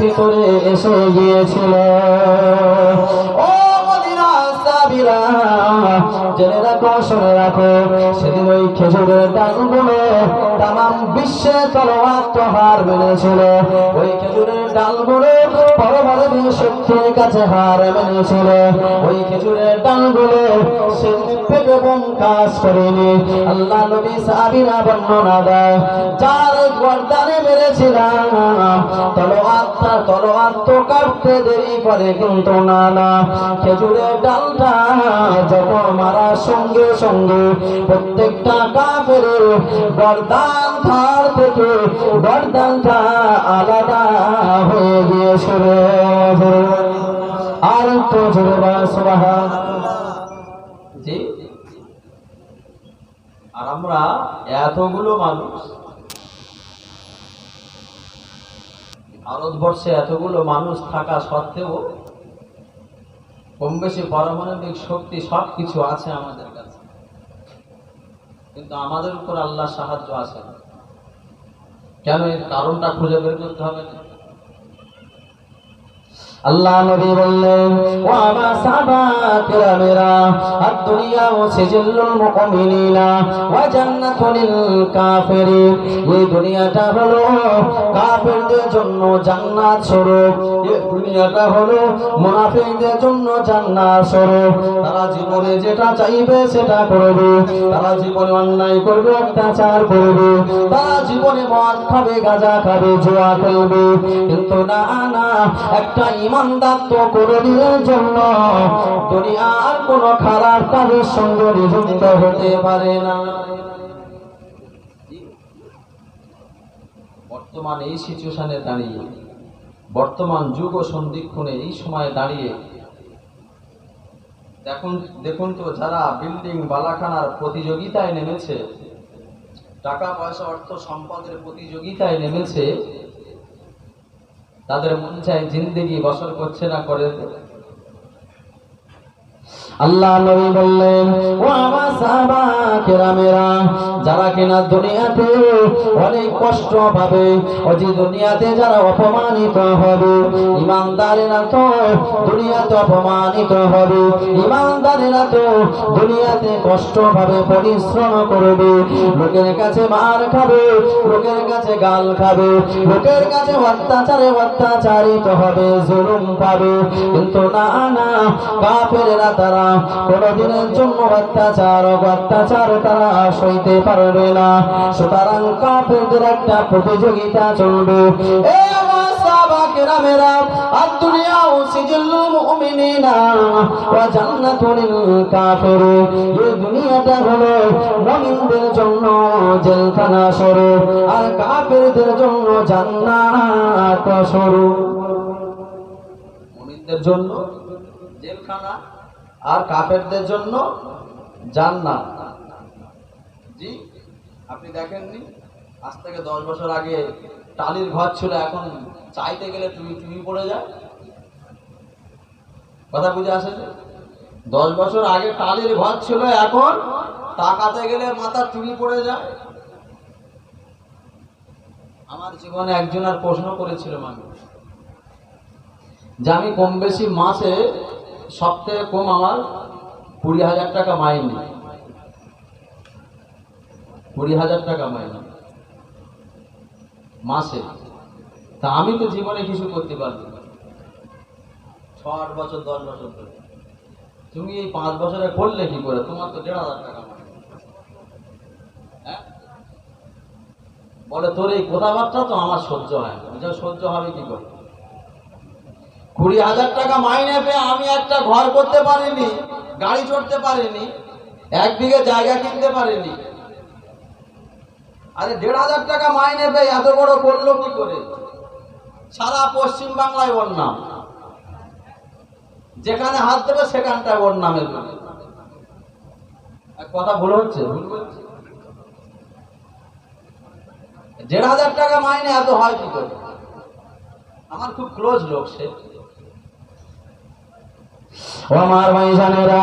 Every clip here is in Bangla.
ভিতরে এসে গিয়েছিল। ও জেনে রাখো, শুনে রাখো, সেদিন ওই খেজুরের ডালগুলো তাম বিশ্বে তলোয়ার হার মেনেছিল। ওই খেজুরের পরবর্তী শক্তির কাছে হার মেনেছিল। ওই খেজুরের ডালগুলো পেটে কাজ করেনি। আল্লাহ নবী সাবিরা বর্ণনা দেয়, যার দেরি করে কিন্তু না না। খেজুরের ডালটা যখন মারার সঙ্গে সঙ্গে প্রত্যেকটা কাপের গর্দান ধার থেকে গর্দানটা আলাদা হয়ে গিয়েছিল। আমরা এতগুলো মানুষ, ভারতবর্ষে এতগুলো মানুষ থাকা সত্ত্বেও কম বেশি পারমাণবিক শক্তি সব কিছু আছে আমাদের কাছে কিন্তু আমাদের উপর আল্লাহ সাহায্য আছে। কেন এর কারণটা খুঁজে বের করতে হবে না? আল্লাহ নবী বললেন, ও আমার সাহাবা কিরামেরা আদ-দুনিয়া ও সিজিল্লুল মুমিনিনা, ওয়া জান্নাতুল কাফিরিন। এই দুনিয়াটা হলো কাফেরদের জন্য জান্নাত স্বরূপ। এই দুনিয়াটা হলো মুনাফিকদের জন্য জান্নাত স্বরূপ। তারা জীবনে যেটা চাইবে সেটা করবে। তারা জীবনে অন্যায় করবে, অত্যাচার করবে। তারা জীবনে মদ খাবে, গাঁজা খাবে, জুয়া খেলবে। কিন্তু না না, একটা ইমানদার তো কোনদিনের জন্য। দুনিয়ার কোন খারাপ কাজের সঙ্গে নিযুক্ত হতে পারে না। বর্তমান এই সিচুয়েশনে দাঁড়িয়ে, বর্তমান যুগ ও সন্ধিক্ষণে এই সময়ে দাঁড়িয়ে, দেখুন দেখুন তো যারা বিল্ডিং বালাখানার প্রতিযোগিতায় নেমেছে টাকা পয়সা অর্থ সম্পদের প্রতিযোগিতায় নেমেছে তাদের মন চায় জিন্দিগি বসর করছে না করে আল্লাহ নবী বললেন, ও আমার সাহাবা কেরামেরা, যারা কিনা দুনিয়াতে অনেক কষ্ট পাবে যে দুনিয়াতে যারা অপমানিত হবে, ইমানদারেরা তো দুনিয়াতে অপমানিত হবে, ইমানদারেরা তো দুনিয়াতে কষ্ট পাবে, পরিশ্রম করবে, লোকের কাছে মার খাবে, লোকের কাছে গাল খাবে, লোকের কাছে অত্যাচারে অত্যাচারিত হবে, জুলুম পাবে, কিন্তু না না, কাফেরেরা তারা কোনদিনের জন্য অত্যাচার অত্যাচার তারা সইতে পারবে না। সুতরাং কাফেরদের একটা প্রতিযোগিতা চলবে। এ আমার আদ-দুনিয়া ও সিজিল্লুল মুমিনিনা, ওয়া জান্নাতুল কাফিরিন এই দুনিয়াটা হলো মুমিনদের জন্য জেলখানা স্বরূপ আর কাফেরদের জন্য জান্নাত স্বরূপ মুমিনদের জন্য জেলখানা আর কাফেরদের জন্য জান্নাত। জি, আপনি দেখেননি? আজ থেকে দশ বছর আগে টালির ঘর ছিল, এখন চাইতে গেলে টুই টুই পড়ে যায় কথা বুঝে আসে? দশ বছর আগে টালির ঘর ছিল, এখন তাকাতে গেলে মাথা টুই পড়ে যায়। আমার জীবনে একজন আর প্রশ্ন করেছিল মানুষ যে আমি কম বেশি মাসে সব থেকে কম আমার কুড়ি হাজার টাকা মাইনে। কুড়ি হাজার টাকা মাইনে। মাসে। তা আমি তো জীবনে কিছু করতে পারব ছ আট বছর দশ বছর ধরে। তুমি এই পাঁচ বছরে করলে কি করে? তোমার তো দেড় হাজার টাকা মাইনে। হ্যাঁ? বলে তোর এই কথাবার্তা তো আমার সহ্য হয় না। সহ্য হবে কি করে? কুড়ি হাজার টাকা মাইনে পেয়ে আমি একটা ঘর করতে পারিনি, গাড়ি চড়তে পারিনি, এক বিঘে জায়গা কিনতে পারিনি। আরে দেড় হাজার টাকা মাইনে পেয়ে এত বড় করল কি করে? সারা পশ্চিম বাংলায় ওর নাম যেখানে হাত দেবে সেখানটায় দেবে। এক কথা ভুল হচ্ছে? দেড় হাজার টাকা মাইনে এত হয় কি করে? আমার খুব ক্লোজ লোক সে। আমার ভাইজানেরা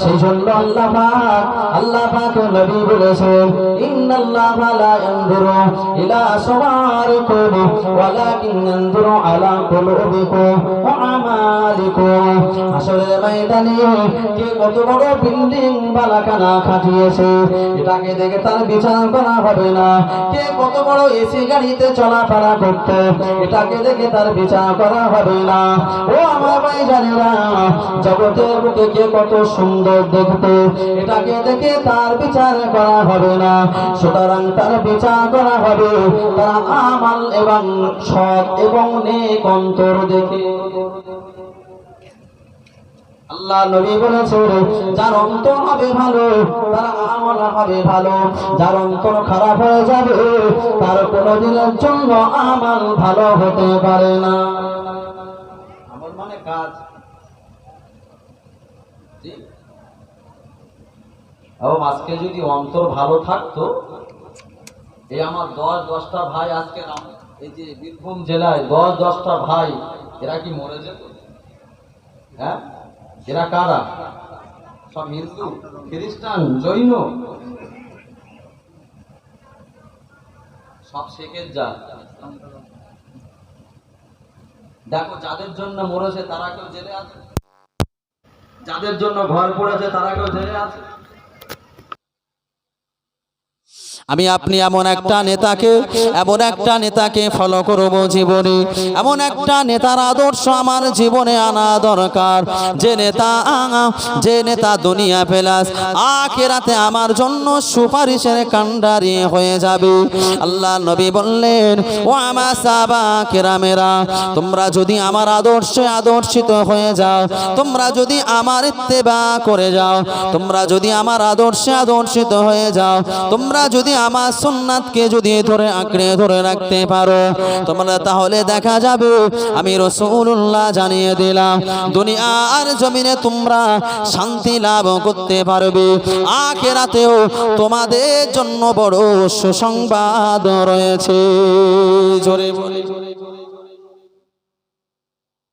সেই জন্য আল্লাহ পাক আল্লাহ পাক নবী বলেছেন, ইন্নাল্লাহা লা ইয়ানজুরু ইলা সাওয়ারিকুম ওয়ালাকিন ইয়ানজুরু আলা কুলুবিকুম ওয়া আমালিকুম। আসলে ময়দানে কে কত বড় বিল্ডিং বালাখানা খাটিয়েছে এটাকে দেখে তার বিচার করা হবে না। কে কত বড় এসি গাড়িতে চলাফেরা করতে, এটাকে দেখে তার বিচার করা হবে না। ও আমার ভাই জানেরা জগতের বুকে কত সুন্দর দেখতে, এটাকে দেখে তার বিচার করা হবে না। সুতরাং তার বিচার করা হবে তার আমাল এবং সৎ এবং নেক অন্তর দেখে। আল্লাহ নবী বলেছেন, যার অন্তর হবে ভালো, তার আমল হবে ভালো। যার অন্তর খারাপ হয়ে যাবে, তার কোনোদিনের জন্য আমল ভালো হতে পারে না। আমল মানে কাজ এবং আজকে যদি অন্তর ভালো থাকতো, এই আমার দশ, দশটা ভাই আজকে এই যে বীরভূম জেলায় দশ, দশটা ভাই, এরা কি মরে যেত? হ্যাঁ? এরা কারা? সব হিন্দু, খ্রিস্টান, জৈন? সব শেখের যা দেখো, যাদের জন্য মরেছে তারা কেউ জেলে আছে? যাদের জন্য ঘর পড়েছে তারা কেউ জেলে আছে? আমি আপনি এমন একটা নেতাকে, এমন একটা নেতাকে ফলো করব জীবনে। এমন একটা নেতার আদর্শ আমার জীবনে আনা দরকার। যে নেতা যে নেতা দুনিয়া পেলাস আখেরাতে আমার জন্য সুপারিশের কাণ্ডারি হয়ে যাবে। আল্লাহ নবী বললেন, ও আমার সাবা কেরামেরা, তোমরা যদি আমার আদর্শে আদর্শিত হয়ে যাও, তোমরা যদি আমার ইত্তেবা করে যাও, তোমরা যদি আমার আদর্শে আদর্শিত হয়ে যাও, তোমরা যদি আমার সুন্নাতকে যদি ধরে আঁকড়ে ধরে রাখতে পারো, তোমরা তাহলে দেখা যাবে, আমি রসুল্লাহ জানিয়ে দিলাম দুনিয়ার জমিনে তোমরা শান্তি লাভ করতে পারবে। আখেরাতেও তোমাদের জন্য বড় সুসংবাদ রয়েছে।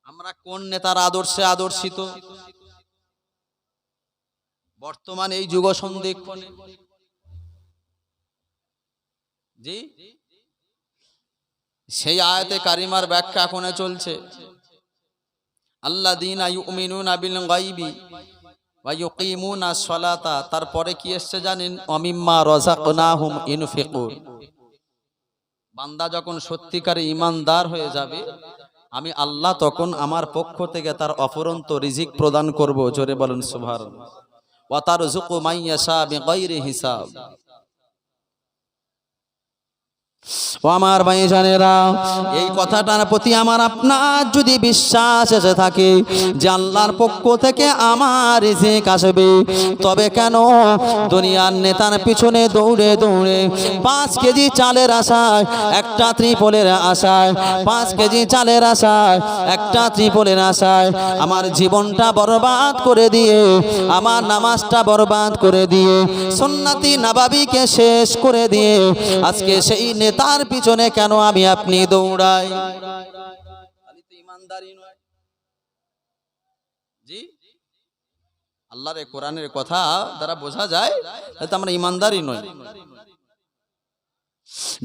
আমরা কোন নেতার আদর্শে আদর্শিত? বর্তমান এই যুগ সন্ধিক্ষণে সেই আয়াতে কারিমার ব্যাখ্যা এখন চলছে। আল্লাহ দিন ইউমিনুনা বিল গাইবি ওয়া ইউকিমুনা সলাতা, তারপরে কি এসছে জানেন? অমিম্মা রাযাকনাহুম ইনফিকুন। বান্দা যখন সত্যিকারে ইমানদার হয়ে যাবে, আমি আল্লাহ তখন আমার পক্ষ থেকে তার অপরন্ত রিজিক প্রদান করব। জোরে বলেন সুবহানাল্লাহ। ওয়া তারযুকু মাইয়াশা বিগাইরি হিসাব। ও আমার ভাইজানেরা এই কথাটার প্রতি আমার আপনার যদি বিশ্বাস এসে থাকে যে আল্লাহর পক্ষ থেকে আমার রিজিক আসবে, তবে কেন দুনিয়ার নেতার পিছনে দৌড়ে দৌড়ে পাঁচ কেজি চালের আশায়, একটা ত্রিপলের আশায়, পাঁচ কেজি চালের আশায়, একটা ত্রিপলের আশায় আমার জীবনটা বরবাদ করে দিয়ে, আমার নামাজটা বরবাদ করে দিয়ে, সুন্নাতি নাবাবিকে শেষ করে দিয়ে, আজকে সেই নেতার পিছনে কেন আমি আপনি দৌড়াই? আল্লাহরে কোরআনের কথা দ্বারা বোঝা যায়, তাহলে আমরা ইমানদারই নয়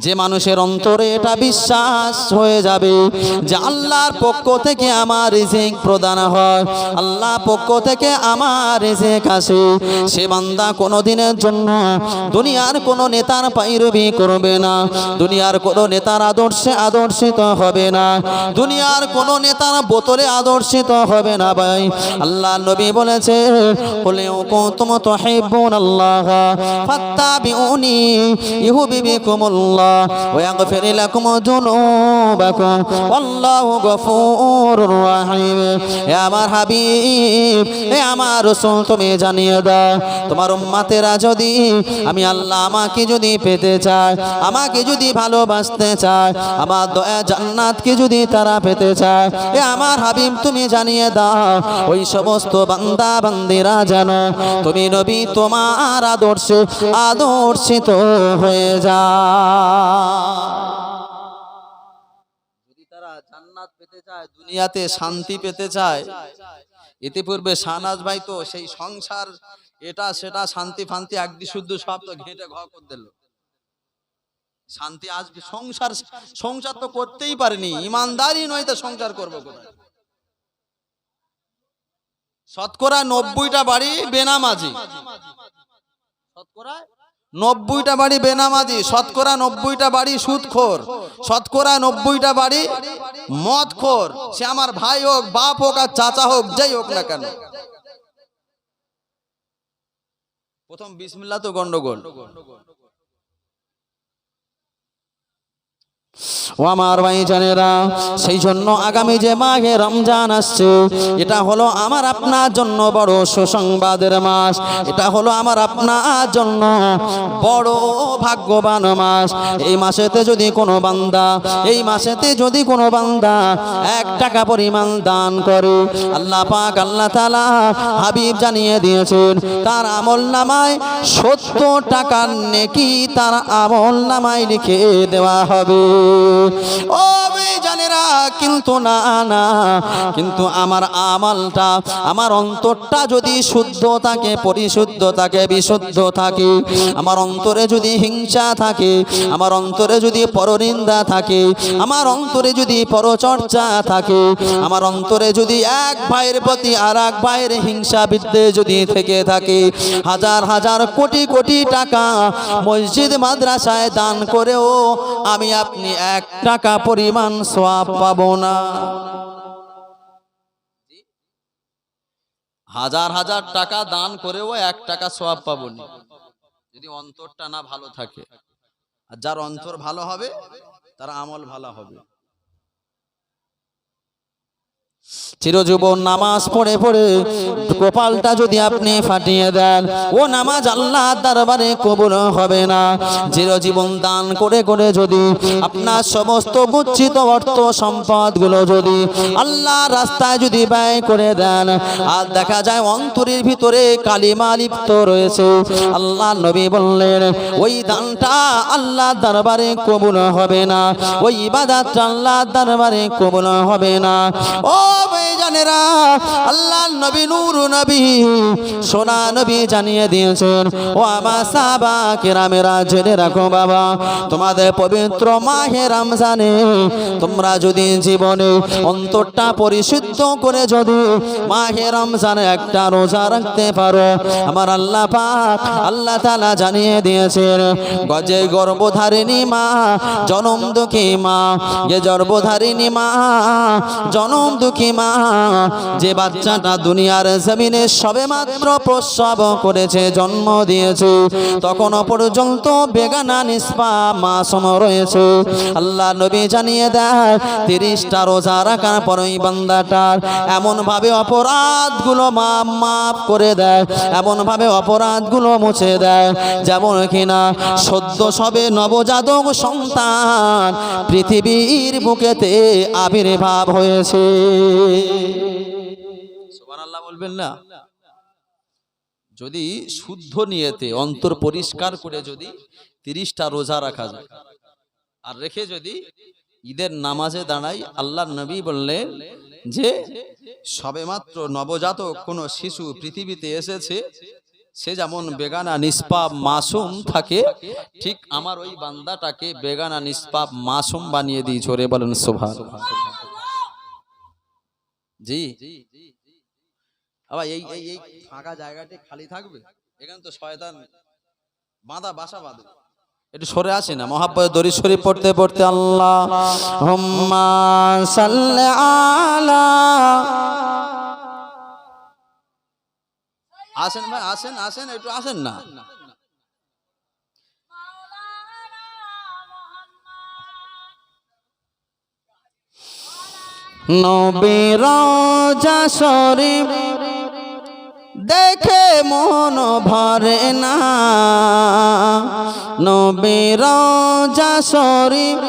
যে মানুষের অন্তরে এটা বিশ্বাস হয়ে যাবে যে আল্লাহর পক্ষ থেকে আমার রিজিক প্রদান হয় আল্লাহ পক্ষ থেকে আমার রিজিক আসে। সে বান্দা কোনো দিনের জন্য দুনিয়ার কোনো নেতার পাইরবি করবে না, দুনিয়ার কোনো নেতার আদর্শে আদর্শিত হবে না, দুনিয়ার কোনো নেতার বোতলে আদর্শিত হবে না ভাই। আল্লাহ নবী বলেছে হলেও বলে তো তুহিব্বুন আল্লাহ ফাত্তাবিউনি ইউহিব্বুকুমুল্লাহ। ওয়া ইয়াগফির লাকুম যুনুবাকুম ওয়াল্লাহু গফুরুর রহিম। হে আমার হাবিব, হে আমার রাসূল, তুমি জানিয়ে দাও, তোমার উম্মতেরা যদি আমি আল্লাহ আমাকে যদি পেতে চায়, আমাকে যদি ভালোবাসতে চায়, আমার দয়া জান্নাতকে যদি তারা পেতে চায় এ আমার হাবিব, তুমি জানিয়ে দাও, ওই সমস্ত বান্দা বান্দিরা জানো তুমি নবী, তোমার আদর্শে, আদর্শিত হয়ে যা দুনিয়াতে শান্তি পেতে চায় ইতিপূর্বে শাহনাজ ভাই তো সেই সংসার, এটা, সেটা, শান্তি ফান্তি একদি শুদ্ধ সব তো ঘেঁটে ঘ করে দিল। শান্তি আসবে সংসার সংসার তো করতেই পারেনি, ইমানদারই নয় তো সংসার করব শতকরা নব্বইটা বাড়ি বেনামাজি। শতকরা নব্বইটা বাড়ি বেনামাজি, শতকরা নব্বইটা বাড়ি সুদখোর, শতকরা নব্বইটা বাড়ি মদখোর। সে আমার ভাই হোক, বাপ হোক আর চাচা হোক, যাই হোক না কেন। প্রথম বিসমিল্লা তো গন্ডগোল। ও আমার ভাই জানেরা, সেই জন্য আগামী যে মাঘে রমজান আসছে, এটা হলো আমার আপনার জন্য বড় সুসংবাদের মাস। এটা হলো আমার আপনার জন্য বড় ভাগ্যবান মাস। এই মাসেতে যদি কোনো বান্দা, এই মাসেতে যদি কোনো বান্দা এক টাকা পরিমাণ দান করে, আল্লাহ পাক, আল্লাহ তালা হাবিব জানিয়ে দিয়েছেন, তার আমল নামায় সত্তর টাকার নেকি তার আমল নামায় লিখে দেওয়া হবে। ও কিন্তু না না। কিন্তু আমার আমলটা, আমার অন্তরটা যদি শুদ্ধ থাকে, পরিশুদ্ধ থাকে, বিশুদ্ধ থাকে, আমার অন্তরে যদি হিংসা থাকে, আমার অন্তরে যদি পরনিন্দা থাকে, আমার অন্তরে যদি পরচর্চা থাকে, আমার অন্তরে যদি এক ভাইয়ের প্রতি আর এক ভাইয়ের হিংসা বিদ্বেষ যদি থেকে থাকে, হাজার হাজার কোটি কোটি টাকা মসজিদ, মাদ্রাসায় দান করেও আমি আপনি এক টাকা পরিমাণ সোয়াব পাবো না। হাজার হাজার টাকা দান করেও এক টাকা সোয়াব পাবো না যদি অন্তরটা না ভালো থাকে। আর যার অন্তর ভালো হবে, তার আমল ভালো হবে। চিরজীবন নামাজ পড়ে পড়ে কপালটা যদি আপনি ফাটিয়ে দেন, ও নামাজ আল্লাহ দরবারে কবুল হবে না। চিরজীবন দান করে করে যদি আপনার সমস্ত গুচ্ছিত অর্থ সম্পদগুলো যদি আল্লাহ রাস্তায় যদি ব্যয় করে দেন, আর দেখা যায় অন্তরের ভিতরে কালিমা লিপ্ত রয়েছে। আল্লাহ নবী বললেন, ওই দানটা আল্লাহ দরবারে কবুল হবে না। ওই ইবাদতটা আল্লাহ দরবারে কবুল হবে না। ও পরিশুদ্ধ করে যদি মাহে একটা রোজা রাখতে পারো। আমার আল্লাহ পাক, আল্লাহ তালা জানিয়ে দিয়েছেন, গজে গর্ভধারিণী মা, জনম দুঃখী মা যে গর্ভধারিণী মা, জনম দুঃখী মা, যে বাচ্চাটা দুনিয়ার জমিনে সবে মাত্র প্রসব করেছে, জন্ম দিয়েছে তখনও পর্যন্ত বেগানা নিষ্পা মাসম রয়েছে। আল্লাহ নবী জানিয়ে দেয় তিরিশটা রোজা রাখার পর ওই বান্দাটার এমনভাবে অপরাধগুলো মাপ মাপ করে দেয়, এমনভাবে অপরাধগুলো মুছে দেয়, যেমন কিনা সদ্য সবে নবজাতক সন্তান পৃথিবীর বুকেতে আবির্ভাব হয়েছে। বলবেন না? যদি শুদ্ধ নিয়েতে অন্তর পরিষ্কার করে যদি তিরিশটা রোজা রাখা যায়, আর রেখে যদি ঈদের নামাজে দাঁড়াই আল্লাহ নবী বললেন যে, সবেমাত্র নবজাতক কোনো শিশু পৃথিবীতে এসেছে, সে যেমন বেগানা নিষ্পাপ মাসুম থাকে, ঠিক আমার ওই বান্দাটাকে বেগানা নিষ্পাপ মাসুম বানিয়ে দিই ছোরে বলেন সোভা জি। আবার এই এই এই ফাঁকা জায়গাটি খালি থাকবে? এখানে তো শয়তান বাঁধা বাসা বাঁধে। একটু সরে আসে না মহাব্বত দরি শরীফ পড়তে পড়তে আল্লাহ। হুম্মা সাল্লি আলা। আসেন ভাই আসেন আসেন একটু আসেন না। নবীর দেখে মন ভরে না। নবীর শরীফ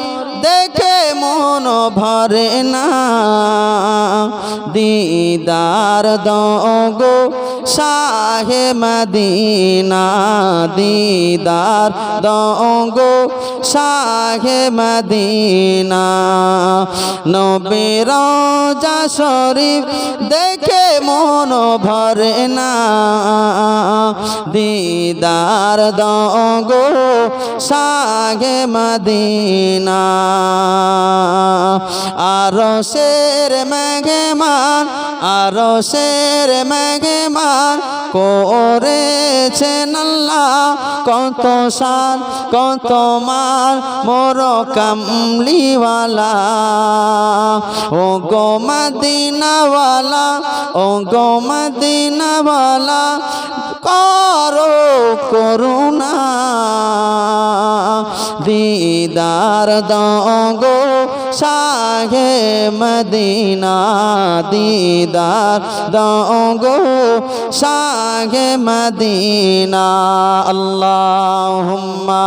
দেখে মন ভরে না। দিদার দগো শাহে মদিনা। দিদার দগো শাহে মদিনা। নবীর যা শরীফ দেখে মন ভরে না। দিদার দগো শাহে মদিনা। আরও শের মেঘমান আরও শের মেঘমান করেছেন আল্লাহ। কত সাল কত মাল মোর কামলিওয়ালা। ও গো মদিনাওয়ালা ও গো মদিনাওয়ালা, করো করুণা। দিদার দগো শাহে মদিনা দিদার দগো শাহে মদিনা আল্লাহুম্মা।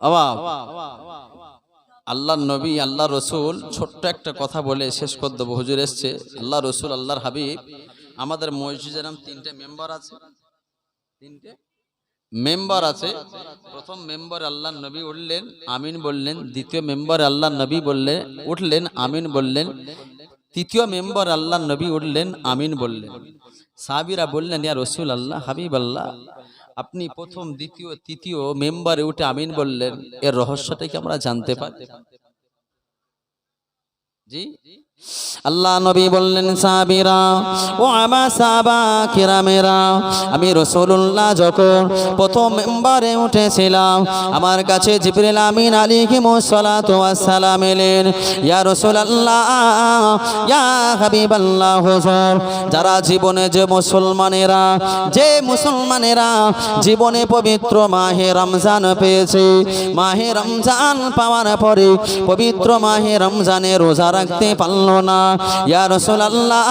অবাব আল্লাহ নবী আল্লাহ রসুল ছোট্ট একটা কথা বলে শেষ করে দেবো। হুজুর এসছে, আল্লাহ রসুল, আল্লাহর হাবিব, আমাদের মসজিদের নাম তিনটে মেম্বার আছে। তিনটে? মেম্বার আছে। প্রথম মেম্বার আল্লাহ নবী উঠলেন, আমিন বললেন। দ্বিতীয় মেম্বার আল্লাহ নবী বললেন উঠলেন, আমিন বললেন। তৃতীয় মেম্বার আল্লাহ নবী উঠলেন, আমিন বললেন। সাবিরা বললেন, ইয়া রসুল আল্লাহ, হাবিব আল্লাহ। আপনি প্রথম দ্বিতীয় তৃতীয় মেম্বারে উঠে আমিন বললেন এর রহস্যটা কি আমরা জানতে পারি? জি? আল্লাহ নবী বললেন সাবিরা ও আমার সাবা কিরামেরা, আমি রসুল্লাহ যখন প্রথম মেম্বারে উঠেছিলাম, আমার কাছে জিবরিল আমিন আলী আসসালাম এলেন, ইয়া রসুলাল্লাহ, ইয়া হাবিবাল্লাহ হুজুর, যারা জীবনে যে মুসলমানেরা যে মুসলমানেরা জীবনে পবিত্র মাহে রমজান পেয়েছে, মাহে রমজান পাওয়ার পরে পবিত্র মাহে রমজানে রোজা রাখতে পারল না ইয়া রাসূলুল্লাহ,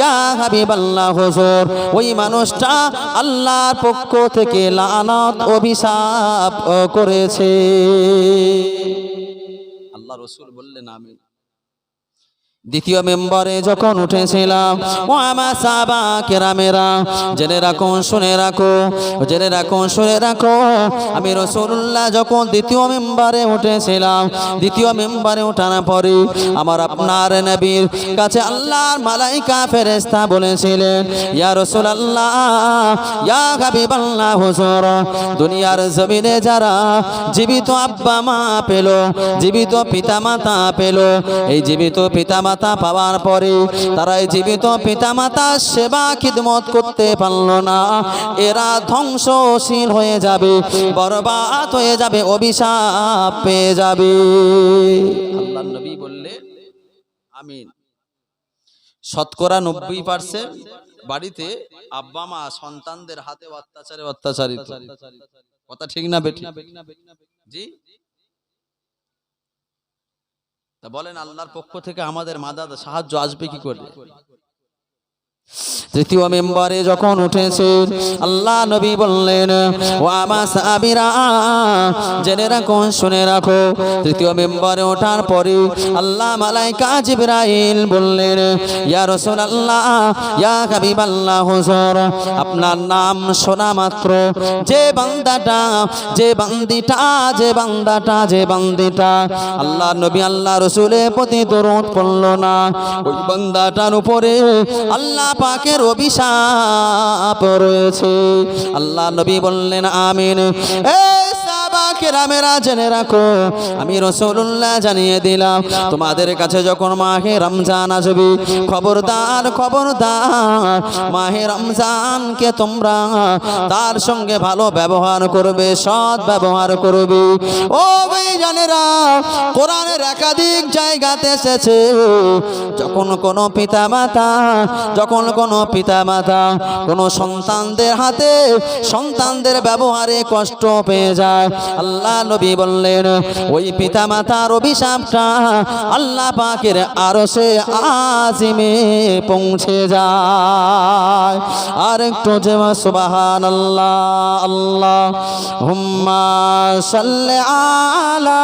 ইয়া হাবিবাল্লাহ হুজুর, ওই মানুষটা আল্লাহর পক্ষ থেকে লানত, অভিশাপ করেছে। আল্লাহ রসুল বললেন আমি দ্বিতীয় মেম্বারে যখন উঠেছিলাম, ও আমার সাবা কেরামেরা, জেনে রাখো, শুনে রাখো, জেনে রাখো, শুনে রাখো, আমি রসুল্লাহ যখন দ্বিতীয় মেম্বারে উঠেছিলাম, দ্বিতীয় মেম্বারে ওঠার পরে আমার আপনার নবীর কাছে আল্লাহর মালাইকা ফেরেস্তা বলেছিলেন, ইয়া রসুল আল্লাহ ইয়া হাবিবাল্লাহ হুজুর, দুনিয়ার জমিনে যারা জীবিত আব্বা মা পেল, জীবিত পিতা মাতা পেল, এই জীবিত পিতা মাতা পাওয়ার পরে তারা জীবিত পিতা মাতার সেবা খিদমত করতে পারল না। এরা ধ্বংসশীল হয়ে যাবে, বরবাদ হয়ে যাবে, অভিশাপ পেয়ে যাবে। আল্লাহ বললে, আমিন। শতকরা নব্বই পার্সেন্ট বাড়িতে আব্বা, মা, সন্তানদের হাতে অত্যাচারে অত্যাচারিত। কথা ঠিক না বেটি জি? তা বলেন আল্লাহর পক্ষ থেকে আমাদের মাদাদ সাহায্য আসবে কি করে? তৃতীয় মেম্বারে যখন উঠেছে, আল্লাহ নবী বললেন, ও আমার সাবিরা জেনে রাখো, শুনে রাখো। তৃতীয় মেম্বারে ওঠার পরে আল্লাহ মালাইকা জিবরাইল বললেন, ইয়া রাসূলুল্লাহ, ইয়া হাবিবাল্লাহ হুজুর, আপনার নাম শোনা মাত্র। যে বান্দাটা, যে বান্দিটা, যে বান্দাটা, যে বান্দিটা। আল্লাহ নবী আল্লাহ রসুলের প্রতি দরদ পড়ল না। ওই বান্দাটার উপরে আল্লাহ পাকের অভিশাপ রয়েছে। আল্লাহ নবী বললেন আমিন। কেরামেরা জেনে রাখো। আমি রসুল্লাহ জানিয়ে দিলাম, তোমাদের কাছে যখন মাহে রমজান আসবে, খবরদার খবরদার, মাহে রমজানকে তোমরা তার সঙ্গে ভালো ব্যবহার করবে, সৎ ব্যবহার করবে। ও ভাই জানেরা কোরআনের একাধিক জায়গাতে এসেছে, যখন কোনো পিতা মাতা যখন কোনো পিতা মাতা কোনো সন্তানদের হাতে সন্তানদের ব্যবহারে কষ্ট পেয়ে যায় আল্লাহ নবী বললেন, ওই পিতা মাতার অভিশাপটা আল্লাহ পাকের আরও সে আজিমে পৌঁছে যায়। আর একটু যে সুবাহান আল্লাহ আল্লাহ হুম্মা সাল্লে আলা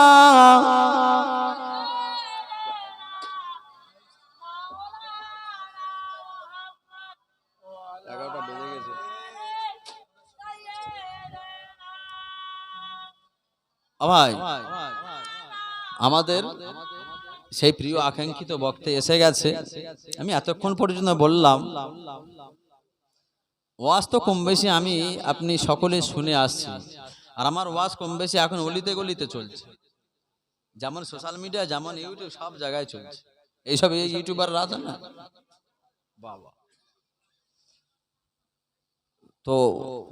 ভাই, আমাদের সেই প্রিয় আকাঙ্ক্ষিত বক্তে এসে গেছে। আমি এতক্ষণ পর্যন্ত বললাম, ওয়াজ তো কম বেশি আমি, আপনি সকলে শুনে আসছি। আর আমার ওয়াজ কম বেশি এখন অলিতে গলিতে চলছে। যেমন সোশ্যাল মিডিয়া যেমন ইউটিউব সব জায়গায় চলছে। এইসব এই ইউটিউবাররা আছে না? বাবা। তো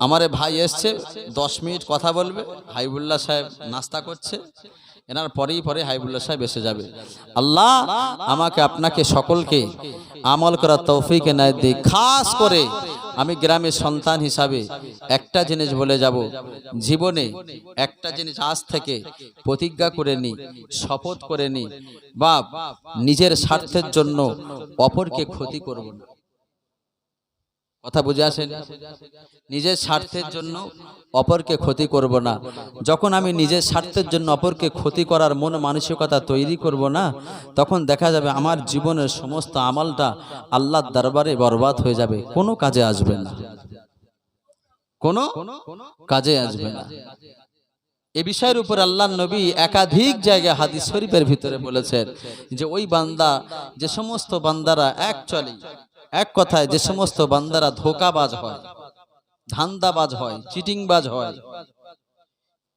আমার ভাই এসছে, দশ মিনিট কথা বলবে হাইবুল্লাহ সাহেব নাস্তা করছে, এনার পরেই পরে হাইবুল্লাহ সাহেব এসে যাবে। আল্লাহ আমাকে আপনাকে সকলকে আমল করার তৌফিক এনায় দিক। খাস করে আমি গ্রামের সন্তান হিসাবে একটা জিনিস বলে যাব, জীবনে একটা জিনিস আজ থেকে প্রতিজ্ঞা করে নি, শপথ করে নি বা নিজের স্বার্থের জন্য অপরকে ক্ষতি করব না। কথা বুঝে আসেন। নিজের স্বার্থের জন্য অপরকে ক্ষতি করব না। যখন আমি নিজের স্বার্থের জন্য অপরকে ক্ষতি করার মন মানসিকতা তৈরি করব না, তখন দেখা যাবে আমার জীবনের সমস্ত আমলটা আল্লাহর দরবারে বরবাদ হয়ে যাবে। কোনো কাজে আসবে না। কোনো কাজে আসবে না। এ বিষয়ের উপর আল্লাহ নবী একাধিক জায়গায় হাদিস শরীফের ভিতরে বলেছেন যে, ওই বান্দা, যে সমস্ত বান্দারা অ্যাকচুয়ালি এক কথায় যে সমস্ত বান্দারা ধোকাবাজ হয়, ধান্দাবাজ হয়, চিটিংবাজ হয়,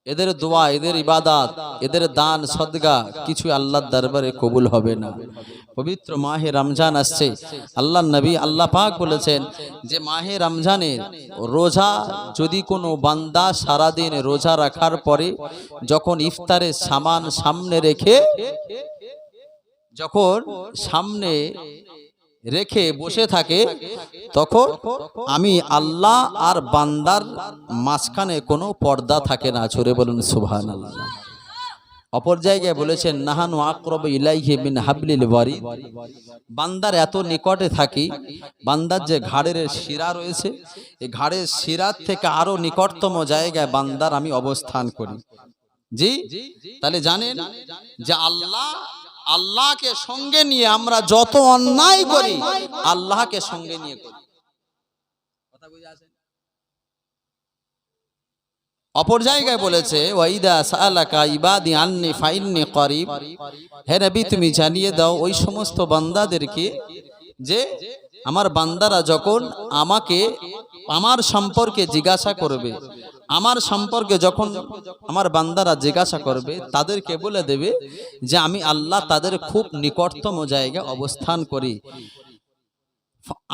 এদের দোয়া, এদের ইবাদাত, এদের দান, সদগা কিছু আল্লাহর দরবারে কবুল হবে না। পবিত্র মাহে রমজান আসছে আল্লাহ নবী আল্লাহ পাক বলেছেন যে মাহে রমজানের রোজা যদি কোনো বান্দা সারাদিন রোজা রাখার পরে যখন ইফতারের সামান সামনে রেখে, যখন সামনে রেখে বসে থাকে তখন আমি আল্লাহ আর বান্দার মাঝখানে কোনো পর্দা থাকে না। ছড়ে বলুন আল্লাহ অপর জায়গায় বলেছেন নাহানু আকরব ইলাইহি মিন হাবলিল ওয়ারিদ। বান্দার এত নিকটে থাকি বান্দার যে ঘাড়ের শিরা রয়েছে এই ঘাড়ের শিরার থেকে আরও নিকটতম জায়গায় বান্দার আমি অবস্থান করি। জি। তাহলে জানেন যে আল্লাহ আল্লাহকে সঙ্গে নিয়ে আমরা যত অন্যায় করি, আল্লাহকে সঙ্গে নিয়ে করি। অপর জায়গায় বলেছে তুমি জানিয়ে দাও ওই সমস্ত বান্দাদেরকে যে আমার বান্দারা যখন আমাকে, আমার সম্পর্কে জিজ্ঞাসা করবে আমার সম্পর্কে যখন আমার বান্দারা জিজ্ঞাসা করবে, তাদেরকে বলে দেবে যে আমি আল্লাহ তাদের খুব নিকটতম জায়গায় অবস্থান করি।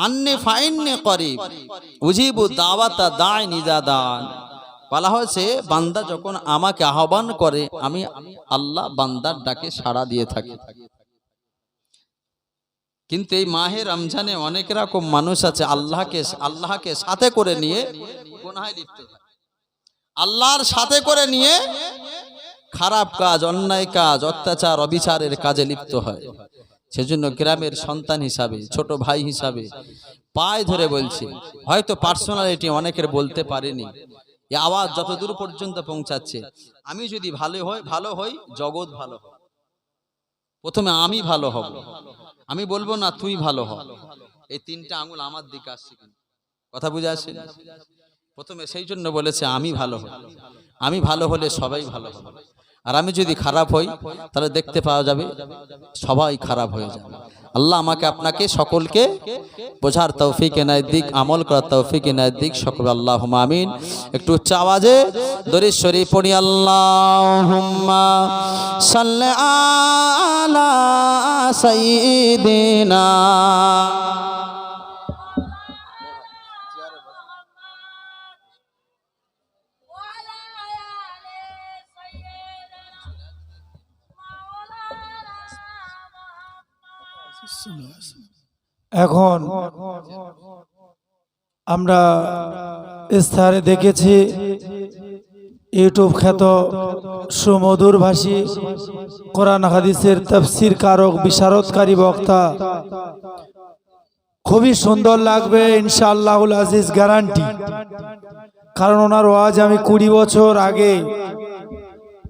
আন্নে ফাইন্নে করি উজিবু দাওয়াতা দায় নিজা দান বলা হয়েছে, বান্দা যখন আমাকে আহ্বান করে, আমি আল্লাহ বান্দার ডাকে সাড়া দিয়ে থাকি। কিন্তু এই মাহে রমজানে অনেক রকম মানুষ আছে, আল্লাহকে আল্লাহকে সাথে করে নিয়ে গুনাহে লিপ্ত আল্লাহর সাথে করে নিয়ে খারাপ কাজ, অন্যায় কাজ, অত্যাচার, অবিচারের কাজে লিপ্ত হয়। সেজন্য গ্রামের সন্তান হিসাবে, ছোট ভাই হিসাবে পায়ে ধরে বলছি, হয়তো পার্সোনালিটি অনেকের বলতে পারেনি। এ আওয়াজ যতদূর পর্যন্ত পৌঁছাচ্ছে, আমি যদি ভালো হই ভালো হই, জগৎ ভালো হয় প্রথমে আমি ভালো হব। আমি বলব না, তুই ভালো হ। এই তিনটা আঙুল আমার দিকে আসছে কথা বুঝে আসছে প্রথমে সেই জন্য বলেছে, আমি ভালো আমি ভালো হলে সবাই ভালো হবে। আর আমি যদি খারাপ হই, তাহলে দেখতে পাওয়া যাবে সবাই খারাপ হয়ে যাবে। আল্লাহ আমাকে আপনাকে সকলকে বোঝার তৌফিক এনায় দিক, আমল করার তৌফিক এনায় দিক। সকল আল্লাহ আমিন। একটু উচ্চ আওয়াজে দরিদ শরীফ পড়ি আল্লাহ আলা এখন আমরা ইস্তাহারে দেখেছি ইউটিউব খ্যাত সুমধুর ভাষী কোরআন হাদিসের তফসির কারক, বিশারদকারী বক্তা। খুবই সুন্দর লাগবে, ইনশাআল্লাহুল আজিজ গ্যারান্টি কারণ ওনার ওয়াজ আমি কুড়ি বছর আগে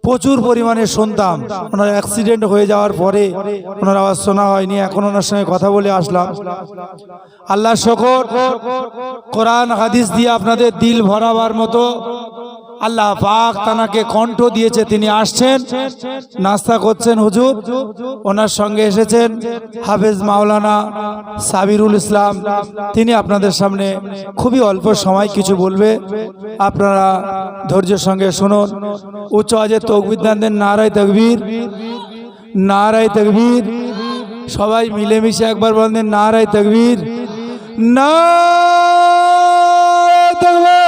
প্রচুর পরিমাণে শুনতাম। ওনার অ্যাক্সিডেন্ট হয়ে যাওয়ার পরে ওনার আওয়াজ শোনা হয়নি। এখন ওনার সঙ্গে কথা বলে আসলাম। আল্লাহ শকর, কোরআন, হাদিস দিয়ে আপনাদের দিল ভরাবার মতো আল্লাহ পাক তানাকে কণ্ঠ দিয়েছে তিনি আসছেন নাস্তা করছেন হুজুর ওনার সঙ্গে এসেছেন হাফেজ মাওলানা সাবিরুল ইসলাম তিনি আপনাদের সামনে খুবই অল্প সময় কিছু বলবে আপনারা ধৈর্যের সঙ্গে শুনুন। উচ্চ আজে দেন নারায় তকবীর নারায় তকবীর সবাই মিলেমিশে একবার বলেন নারায় তকবীর নারায় তকবীর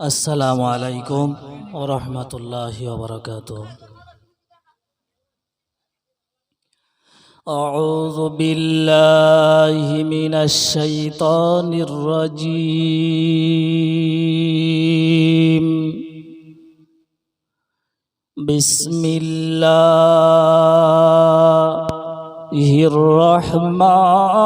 আসসালামু আলাইকুম ও রহমতুল্লাহ বরকাত أعوذ بالله من الشيطان الرجيم بسم الله الرحمن